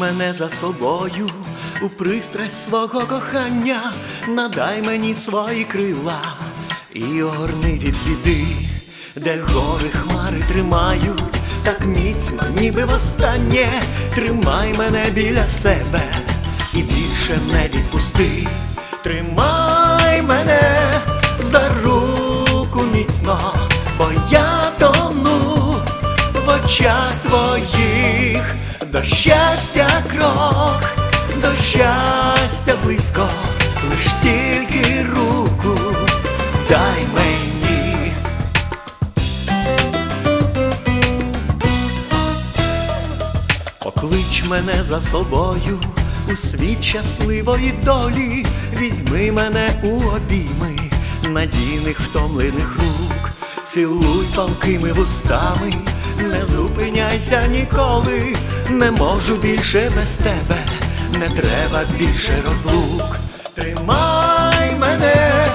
мене за собою у пристрасть свого кохання, надай мені свої крила і огорни від біди, де гори хмари тримають, так міцно, ніби востаннє, тримай мене біля себе і більше не відпусти, тримай мене за руку міцно, бо я тону в очах твоїх до щастя крок, до щастя близько, лиш тільки руку дай мені. Поклич мене за собою у світ щасливої долі, візьми мене у обійми надійних втомлених рук, цілуй палкими вустами, не зупиняйся ніколи, не можу більше без тебе, не треба більше розлук. Тримай мене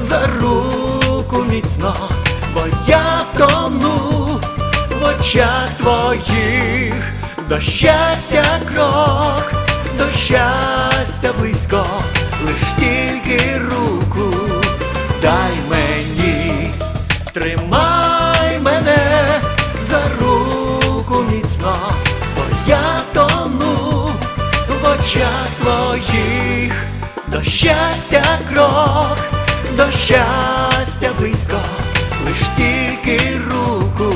за руку міцно, бо я тону в очах твоїх до щастя крок, щастя крок, до щастя близько, лиш тільки руку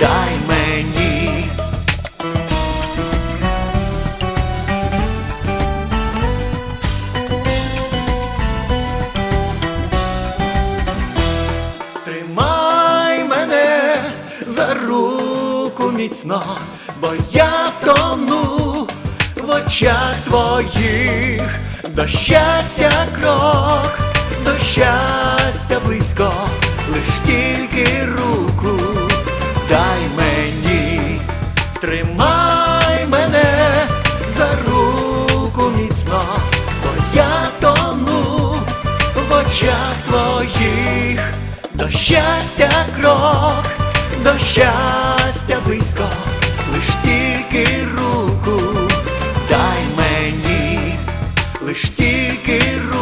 дай мені. Тримай мене за руку міцно, бо я тону в очах твоїх до щастя крок, до щастя близько, лиш тільки руку дай мені, тримай мене за руку міцно, бо я тону в очах твоїх. До щастя крок, до щастя лиш тільки.